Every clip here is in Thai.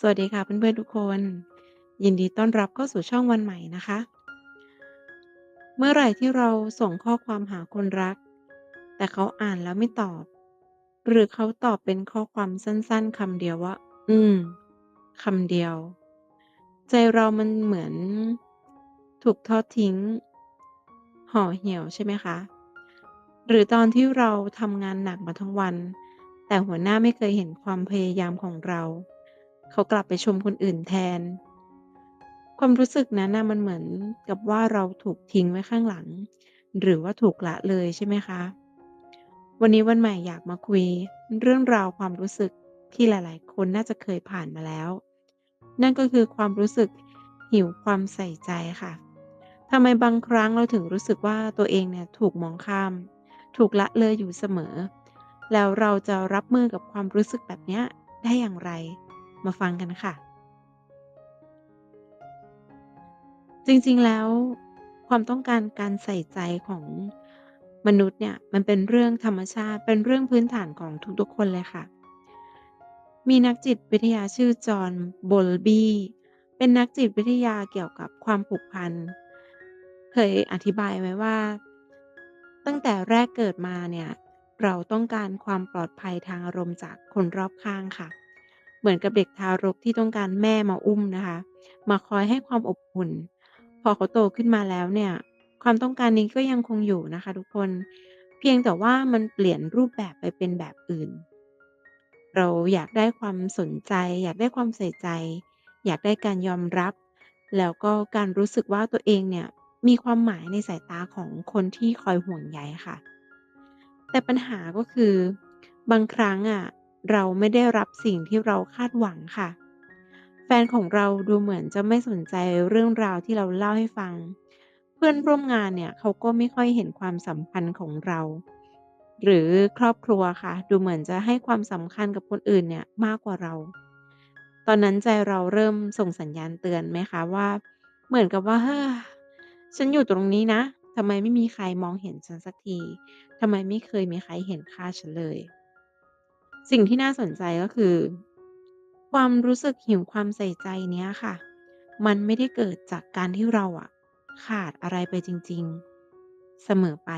สวัสดีค่ะเพื่อนๆทุกคน ยินดีต้อนรับเข้าสู่ช่องวันใหม่นะคะ เมื่อไหร่ที่เราส่งข้อความหาคนรัก แต่เขาอ่านแล้วไม่ตอบ หรือเขาตอบเป็นข้อความสั้นๆคำเดียวว่า อืมคำเดียว ใจเรามันเหมือน ถูกทอดทิ้ง ห่อเหี่ยวใช่ไหมคะ หรือตอนที่เราทำงานหนักมาทั้งวัน แต่หัวหน้าไม่เคยเห็นความพยายามของเรา เขากลับไปชมคนอื่นแทน ความรู้สึกนั้นนะมันเหมือนกับว่าเราถูกทิ้งไว้ข้างหลัง หรือว่าถูกละเลยใช่ไหมคะ วันนี้วันใหม่อยากมาคุย เรื่องราวความรู้สึกที่หลาย ๆ คนน่าจะเคยผ่านมาแล้ว นั่นก็คือความรู้สึกหิวความใส่ใจค่ะทำไมบางครั้งเราถึงรู้สึกว่าตัวเองเนี่ยถูกมองข้าม ถูกละเลยอยู่เสมอ แล้วเราจะรับมือกับความรู้สึกแบบนี้ได้อย่างไร มาฟังกันค่ะ จริงๆแล้วความต้องการการใส่ใจของมนุษย์เนี่ยมันเป็นเรื่องธรรมชาติเป็นเรื่องพื้นฐานของทุกๆคนเลยค่ะ มีนักจิตวิทยาชื่อจอห์นโบลบีเป็นนักจิตวิทยาเกี่ยวกับความผูกพัน เคยอธิบายไว้ว่า ตั้งแต่แรกเกิดมาเนี่ย เราต้องการความปลอดภัยทางอารมณ์จากคนรอบข้างค่ะ เหมือนกับเด็กทารกที่ต้องการแม่มาอุ้มนะคะ มาคอยให้ความอบอุ่น พอเขาโตขึ้นมาแล้วเนี่ย ความต้องการนี้ก็ยังคงอยู่นะคะทุกคน เพียงแต่ว่ามันเปลี่ยนรูปแบบไปเป็นแบบอื่น เราอยากได้ความสนใจ อยากได้ความใส่ใจ อยากได้การยอมรับ แล้วก็การรู้สึกว่าตัวเองเนี่ยมีความหมายในสายตาของคนที่คอยห่วงใยค่ะ แต่ปัญหาก็คือบางครั้งอะ เราไม่ได้รับสิ่งที่เราคาดหวังค่ะ แฟนของเราดูเหมือนจะไม่สนใจเรื่องราวที่เราเล่าให้ฟัง เพื่อนร่วมงานเนี่ยเขาก็ไม่ค่อยเห็นความสำคัญของเรา หรือครอบครัวค่ะ ดูเหมือนจะให้ความสำคัญกับคนอื่นเนี่ยมากกว่าเรา ตอนนั้นใจเราเริ่มส่งสัญญาณเตือนไหมคะว่า เหมือนกับว่าเฮ้อฉันอยู่ตรงนี้นะทำไมไม่มีใครมองเห็นฉันสักทีทำไมไม่เคยมีใครเห็นค่าฉันเลย สิ่งที่น่าสนใจก็คือ ความรู้สึกหิวความใส่ใจเนี้ยค่ะ มันไม่ได้เกิดจากการที่เราอะขาดอะไรไปจริง ๆ เสมอไป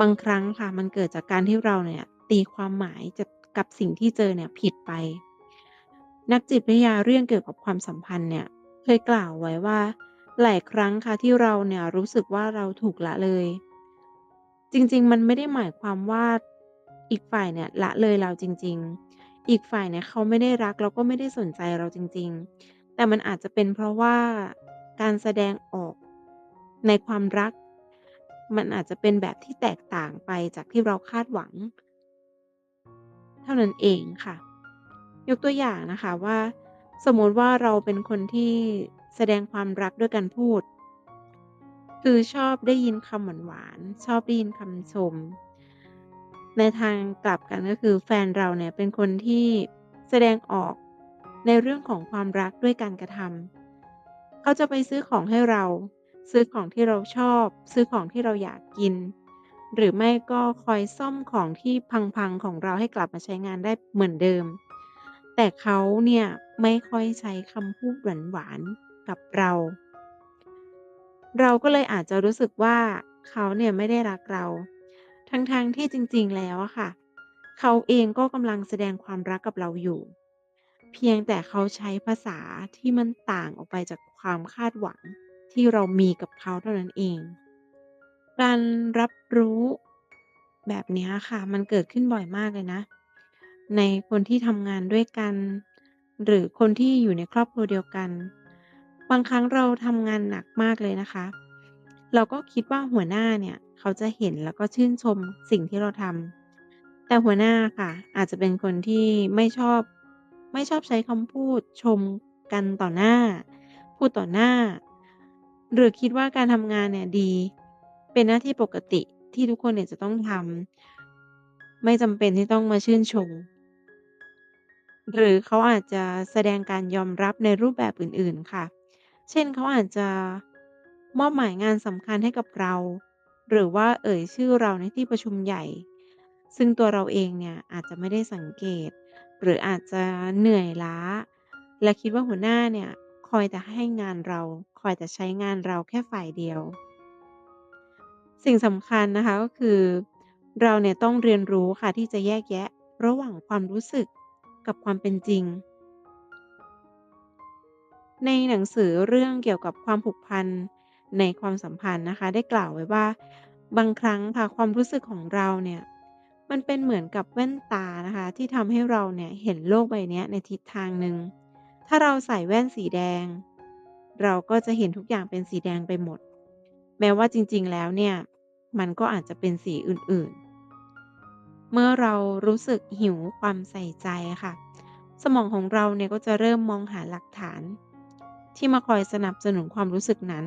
บางครั้งค่ะมันเกิดจากการที่เราเนี่ย ตีความหมายจะกับสิ่งที่เจอเนี่ยผิดไป นักจิตวิทยาเรื่องเกี่ยวกับความสัมพันธ์เนี่ย เคยกล่าวไว้ว่า หลายครั้งค่ะที่เราเนี่ยรู้สึกว่าเราถูกละเลย จริง ๆ มันไม่ได้หมายความว่า อีกฝ่ายเนี่ยละเลยเราจริง ๆ อีกฝ่ายเนี่ยเขาไม่ได้รักแล้วก็ไม่ได้สนใจเราจริง ๆ แต่มันอาจจะเป็นเพราะว่าการแสดงออกในความรัก มันอาจจะเป็นแบบที่แตกต่างไปจากที่เราคาดหวัง เท่านั้นเองค่ะ ยกตัวอย่างนะคะว่า สมมติว่าเราเป็นคนที่แสดงความรักด้วยการพูด คือชอบได้ยินคำหวานๆชอบได้ยินคำชม ในทางกลับกันก็คือแฟนเราเนี่ยเป็นคนที่แสดงออกในเรื่องของความรักด้วยการกระทำเขาจะไปซื้อของให้เรา ซื้อของที่เราชอบ ซื้อของที่เราอยากกิน หรือไม่ก็คอยซ่อมของที่พังๆของเราให้กลับมาใช้งานได้เหมือนเดิม แต่เขาเนี่ยไม่ค่อยใช้คำพูดหวานๆกับเรา เราก็เลยอาจจะรู้สึกว่าเขาเนี่ยไม่ได้รักเรา ทั้งๆที่จริงๆ แล้วอะค่ะ เขาเองก็กำลังแสดงความรักกับเราอยู่ เพียงแต่เขาใช้ภาษาที่มันต่างออกไปจากความคาดหวังที่เรามีกับเขาเท่านั้นเอง การรับรู้แบบนี้ค่ะ มันเกิดขึ้นบ่อยมากเลยนะ ในคนที่ทำงานด้วยกัน หรือคนที่อยู่ในครอบครัวเดียวกัน บางครั้งเราทำงานหนักมากเลยนะคะ เราก็คิดว่าหัวหน้าเนี่ย เขาจะเห็นแล้วก็ชื่นชมสิ่งที่เราทำแต่หัวหน้าค่ะ อาจจะเป็นคนที่ไม่ชอบ ไม่ชอบใช้คำพูดชมกันต่อหน้า พูดต่อหน้า หรือคิดว่าการทำงานเนี่ยดี เป็นหน้าที่ปกติที่ทุกคนเนี่ยจะต้องทำไม่จำเป็นที่ต้องมาชื่นชม หรือเขาอาจจะแสดงการยอมรับในรูปแบบอื่น ๆ ค่ะ เช่นเขาอาจจะมอบหมายงานสำคัญให้กับเรา หรือว่าเอ่ยชื่อเราในที่ประชุมใหญ่ ซึ่งตัวเราเองเนี่ยอาจจะไม่ได้สังเกต หรืออาจจะเหนื่อยล้า และคิดว่าหัวหน้าเนี่ยคอยแต่ให้งานเรา คอยแต่ใช้งานเราแค่ฝ่ายเดียว สิ่งสำคัญนะคะก็คือ เราเนี่ยต้องเรียนรู้ค่ะที่จะแยกแยะระหว่างความรู้สึกกับความเป็นจริง ในหนังสือเรื่องเกี่ยวกับความผูกพัน ในความสัมพันธ์นะคะ ได้กล่าวไว้ว่า บางครั้งค่ะความรู้สึกของเราเนี่ยมันเป็นเหมือนกับแว่นตานะคะ ที่ทำให้เราเนี่ยเห็นโลกใบนี้ในทิศทางหนึ่งถ้าเราใส่แว่นสีแดง เราก็จะเห็นทุกอย่างเป็นสีแดงไปหมด แม้ว่าจริงๆแล้วเนี่ย มันก็อาจจะเป็นสีอื่นๆ เมื่อเรารู้สึกหิวความใส่ใจค่ะ สมองของเราเนี่ยก็จะเริ่มมองหาหลักฐาน ที่มาคอยสนับสนุนความรู้สึกนั้น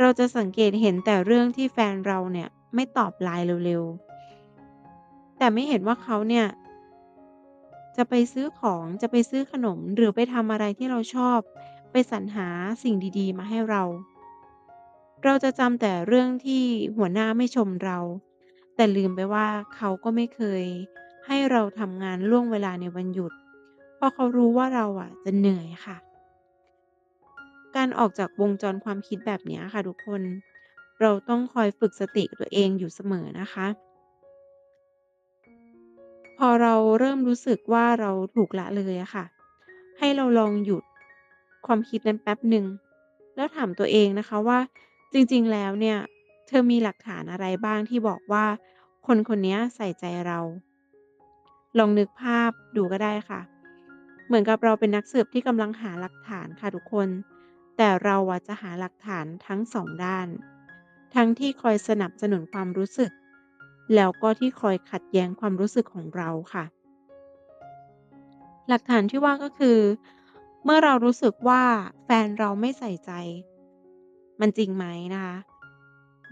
เราจะสังเกตเห็นแต่เรื่องที่แฟนเราเนี่ยไม่ตอบ LINE เร็วๆ แต่ไม่เห็นว่าเขาเนี่ย จะไปซื้อของจะไปซื้อขนมหรือไปทำอะไรที่เราชอบ ไปสรรหาสิ่งดีๆ มาให้เรา เราจะจำแต่เรื่องที่หัวหน้าไม่ชมเรา แต่ลืมไปว่าเขาก็ไม่เคย ให้เราทำงานล่วงเวลาในวันหยุด เพราะเขารู้ว่าเราอะจะเหนื่อยค่ะ การออกจากวงจรความคิดแบบเนี้ยค่ะทุกคน เราต้องคอยฝึกสติตัวเองอยู่เสมอนะคะ พอเราเริ่มรู้สึกว่าเราถูกละเลยอะค่ะ ให้เราลองหยุดความคิดนั้นแป๊บหนึ่ง แล้วถามตัวเองนะคะว่า จริงๆ แล้วเนี่ย เธอมีหลักฐานอะไรบ้างที่บอกว่า คนคนนี้ใส่ใจเรา ลองนึกภาพดูก็ได้ค่ะ เหมือนกับเราเป็นนักสืบที่กำลังหาหลักฐานค่ะทุกคน แต่เราอะจะหาหลักฐานทั้งสองด้าน ทั้งที่คอยสนับสนุนความรู้สึก แล้วก็ที่คอยขัดแย้งความรู้สึกของเราค่ะ หลักฐานที่ว่าก็คือ เมื่อเรารู้สึกว่าแฟนเราไม่ใส่ใจ มันจริงไหมนะคะ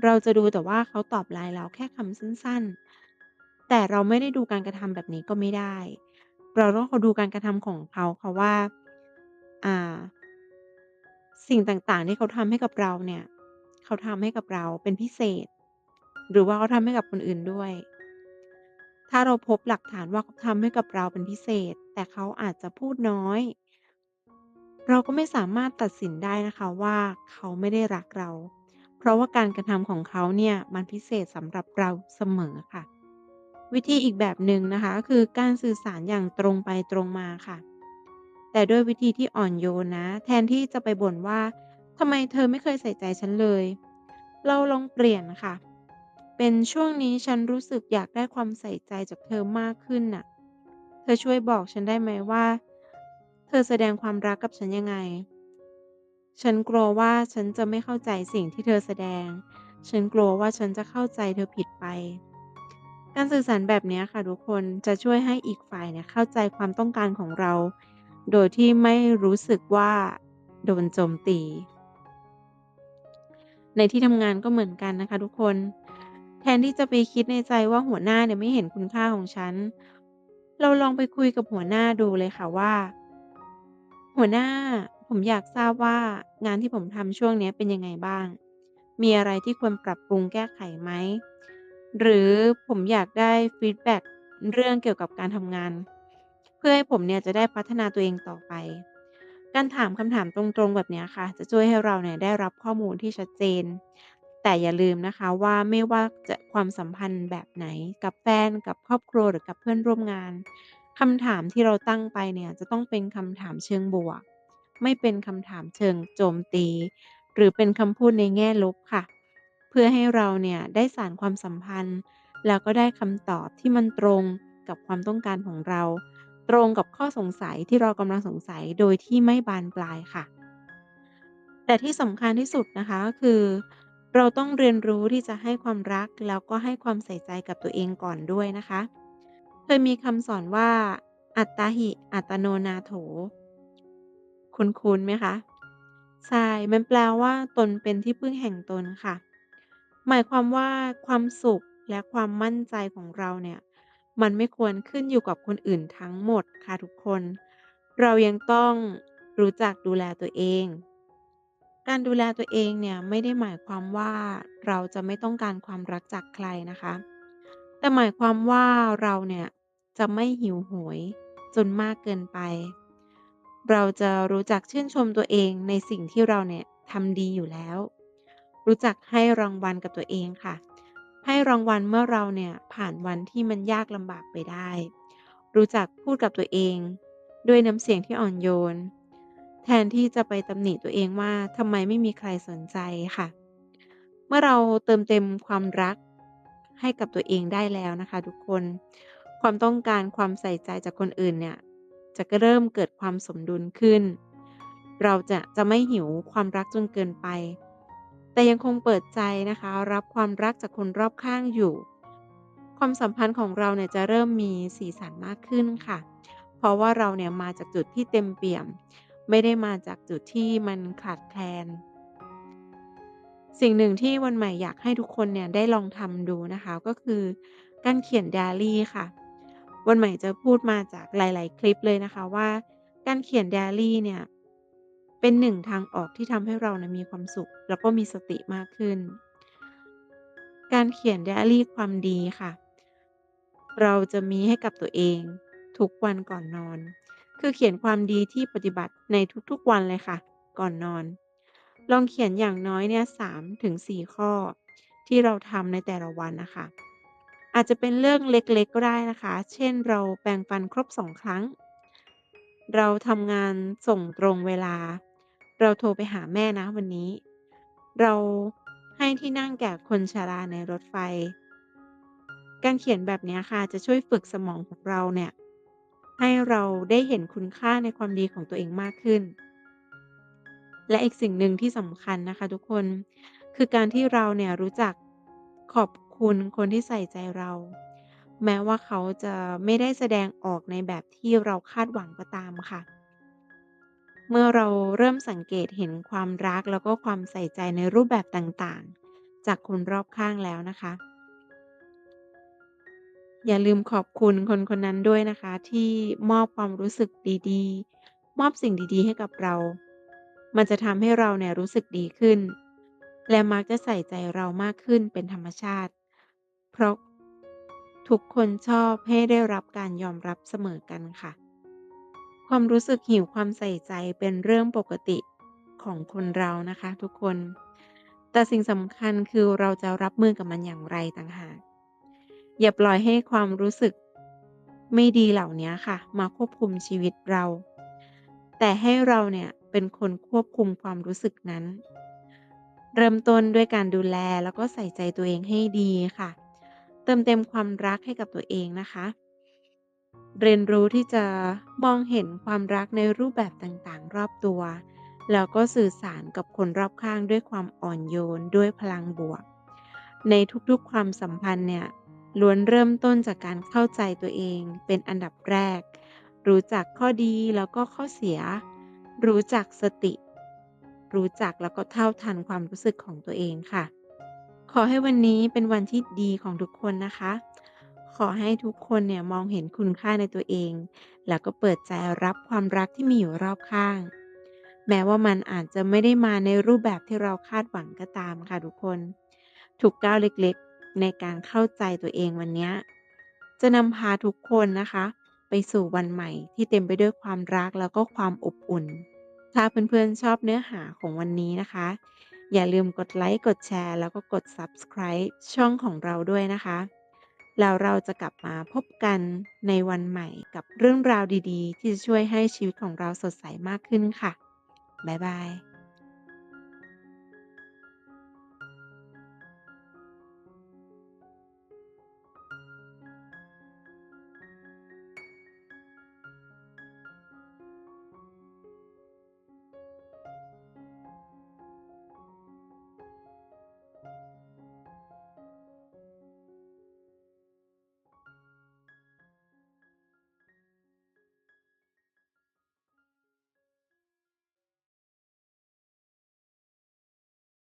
เราจะดูแต่ว่าเขาตอบ LINE เราแค่คำสั้นๆ แต่เราไม่ได้ดูการกระทำแบบนี้ก็ไม่ได้ เราต้องดูการกระทำของเขาค่ะว่า อ่า สิ่งต่าง ๆ ที่เขาทำให้กับเราเนี่ย เขาทำให้กับเราเป็นพิเศษ หรือว่าเขาทำให้กับคนอื่นด้วย ถ้าเราพบหลักฐานว่าเขาทำให้กับเราเป็นพิเศษ แต่เขาอาจจะพูดน้อย เราก็ไม่สามารถตัดสินได้นะคะว่าเขาไม่ได้รักเรา เพราะว่าการกระทำของเขาเนี่ยมันพิเศษสำหรับเราเสมอค่ะ วิธีอีกแบบหนึ่งนะคะก็คือการสื่อสารอย่างตรงไปตรงมาค่ะ แต่ด้วยวิธีที่อ่อนโยนนะ แทนที่จะไปบ่นว่าทำไมเธอไม่เคยใส่ใจฉันเลย เราลองเปลี่ยนค่ะ เป็นช่วงนี้ฉันรู้สึกอยากได้ความใส่ใจจากเธอมากขึ้นน่ะ เธอช่วยบอกฉันได้ไหมว่า เธอแสดงความรักกับฉันยังไง ฉันกลัวว่าฉันจะไม่เข้าใจสิ่งที่เธอแสดง ฉันกลัวว่าฉันจะเข้าใจเธอผิดไป การสื่อสารแบบนี้ค่ะทุกคนจะช่วยให้อีกฝ่ายเนี่ยเข้าใจความต้องการของเรา โดยที่ไม่รู้สึกว่าโดนโจมตี ในที่ทำงานก็เหมือนกันนะคะทุกคน แทนที่จะไปคิดในใจว่าหัวหน้าเนี่ยไม่เห็นคุณค่าของฉัน เราลองไปคุยกับหัวหน้าดูเลยค่ะว่า หัวหน้าผมอยากทราบว่างานที่ผมทำช่วงนี้เป็นยังไงบ้าง มีอะไรที่ควรปรับปรุงแก้ไขไหม หรือผมอยากได้ฟีดแบ็กเรื่องเกี่ยวกับการทำงาน เพื่อให้ผมเนี่ยจะได้พัฒนาตัวเองต่อไป การถามคำถามตรงๆแบบเนี้ยค่ะ จะช่วยให้เราเนี่ยได้รับข้อมูลที่ชัดเจน แต่อย่าลืมนะคะว่าไม่ว่าจะความสัมพันธ์แบบไหนกับแฟนกับครอบครัวหรือกับเพื่อนร่วมงานคำถามที่เราตั้งไปเนี่ยจะต้องเป็นคำถามเชิงบวก ไม่เป็นคำถามเชิงโจมตี หรือเป็นคำพูดในแง่ลบค่ะ เพื่อให้เราเนี่ยได้สานความสัมพันธ์ แล้วก็ได้คำตอบที่มันตรงกับความต้องการของเรา ตรงกับข้อสงสัยที่เรากำลังสงสัยโดยที่ไม่บานปลายค่ะ แต่ที่สำคัญที่สุดนะคะก็คือ เราต้องเรียนรู้ที่จะให้ความรัก แล้วก็ให้ความใส่ใจกับตัวเองก่อนด้วยนะคะ เคยมีคำสอนว่า อัตตาหิ อัตโนนาโถ คุ้นๆไหมคะใช่มันแปลว่า ตนเป็นที่พึ่งแห่งตนค่ะ หมายความว่าความสุขและความมั่นใจของเราเนี่ย มันไม่ควรขึ้นอยู่กับคนอื่นทั้งหมดค่ะทุกคน เรายังต้องรู้จักดูแลตัวเอง การดูแลตัวเองเนี่ยไม่ได้หมายความว่าเราจะไม่ต้องการความรักจากใครนะคะ แต่หมายความว่าเราเนี่ยจะไม่หิวโหยจนมากเกินไป เราจะรู้จักชื่นชมตัวเองในสิ่งที่เราเนี่ยทำดีอยู่แล้ว รู้จักให้รางวัลกับตัวเองค่ะ ให้รางวัลเมื่อเราเนี่ยผ่านวันที่มันยากลำบากไปได้ รู้จักพูดกับตัวเอง ด้วยน้ำเสียงที่อ่อนโยน แทนที่จะไปตำหนิตัวเองว่าทำไมไม่มีใครสนใจค่ะ เมื่อเราเติมเต็มความรักให้กับตัวเองได้แล้วนะคะ ทุกคน ความต้องการความใส่ใจจากคนอื่นเนี่ยจะก็เริ่มเกิดความสมดุลขึ้น เราจะจะไม่หิวความรักจนเกินไป แต่ยังคงเปิดใจนะคะ รับความรักจากคนรอบข้างอยู่ ความสัมพันธ์ของเราเนี่ยจะเริ่มมีสีสันมากขึ้นค่ะ เพราะว่าเราเนี่ยมาจากจุดที่เต็มเปี่ยม ไม่ได้มาจากจุดที่มันขาดแคลน สิ่งหนึ่งที่วันใหม่อยากให้ทุกคนเนี่ยได้ลองทำดูนะคะ ก็คือการเขียนไดอารี่ค่ะ วันใหม่จะพูดมาจากหลาย ๆ คลิปเลยนะคะว่า การเขียนไดอารี่เนี่ย เป็นหนึ่งทางออกที่ทำให้เรานี่ยมีความสุข แล้วก็มีสติมากขึ้น การเขียนไดอารี่ความดีค่ะ เราจะมีให้กับตัวเอง ทุกวันก่อนนอน คือเขียนความดีที่ปฏิบัติในทุกๆวันเลยค่ะ ก่อนนอน ลองเขียนอย่างน้อยเนี่ย3-4ข้อ ที่เราทำในแต่ละวันนะคะ อาจจะเป็นเรื่องเล็กๆก็ได้นะคะ เช่นเราแปรงฟันครบ2ครั้งเราทำงานส่งตรงเวลา เราโทรไปหาแม่นะวันนี้ เราให้ที่นั่งแก่คนชราในรถไฟ การเขียนแบบนี้ค่ะจะช่วยฝึกสมองของเราเนี่ย ให้เราได้เห็นคุณค่าในความดีของตัวเองมากขึ้น และอีกสิ่งหนึ่งที่สำคัญนะคะทุกคน คือการที่เราเนี่ยรู้จักขอบคุณคนที่ใส่ใจเรา แม้ว่าเขาจะไม่ได้แสดงออกในแบบที่เราคาดหวังก็ตามค่ะ เมื่อเราเริ่มสังเกตเห็นความรักแล้วก็ความใส่ใจในรูปแบบต่างๆ จากคนรอบข้างแล้วนะคะ อย่าลืมขอบคุณคนคนนั้นด้วยนะคะ ที่มอบความรู้สึกดีๆ มอบสิ่งดีๆ ให้กับเรา มันจะทำให้เราเนี่ยรู้สึกดีขึ้น และมักจะใส่ใจเรามากขึ้นเป็นธรรมชาติ เพราะทุกคนชอบให้ได้รับการยอมรับเสมอกันค่ะ ความรู้สึกหิวความใส่ใจเป็นเรื่องปกติของคนเรานะคะทุกคน แต่สิ่งสำคัญคือเราจะรับมือกับมันอย่างไรต่างหาก อย่าปล่อยให้ความรู้สึกไม่ดีเหล่านี้ค่ะ มาควบคุมชีวิตเรา แต่ให้เราเนี่ยเป็นคนควบคุมความรู้สึกนั้น เริ่มต้นด้วยการดูแลแล้วก็ใส่ใจตัวเองให้ดีค่ะ เติมเต็มความรักให้กับตัวเองนะคะ เรียนรู้ที่จะมองเห็นความรักในรูปแบบต่างๆ รอบตัว แล้วก็สื่อสารกับคนรอบข้างด้วยความอ่อนโยนด้วยพลังบวก ในทุกๆความสัมพันธ์เนี่ยล้วนเริ่มต้นจากการเข้าใจตัวเองเป็นอันดับแรก รู้จักข้อดีแล้วก็ข้อเสีย รู้จักสติ รู้จักแล้วก็เท่าทันความรู้สึกของตัวเองค่ะ ขอให้วันนี้เป็นวันที่ดีของทุกคนนะคะ ขอให้ทุกคนเนี่ยมองเห็นคุณค่าในตัวเอง แล้วก็เปิดใจรับความรักที่มีอยู่รอบข้าง แม้ว่ามันอาจจะไม่ได้มาในรูปแบบที่เราคาดหวังก็ตามค่ะทุกคนทุกก้าวเล็กๆ ในการเข้าใจตัวเองวันนี้ จะนำพาทุกคนนะคะ ไปสู่วันใหม่ที่เต็มไปด้วยความรักแล้วก็ความอบอุ่น ถ้าเพื่อนๆชอบเนื้อหาของวันนี้นะคะ อย่าลืมกดไลค์กดแชร์ แล้วก็กด Subscribe ช่องของเราด้วยนะคะ แล้วเราจะกลับมาพบกันในวันใหม่กับเรื่องราวดีๆ ที่จะช่วยให้ชีวิตของเราสดใสมากขึ้นค่ะ บ๊ายบาย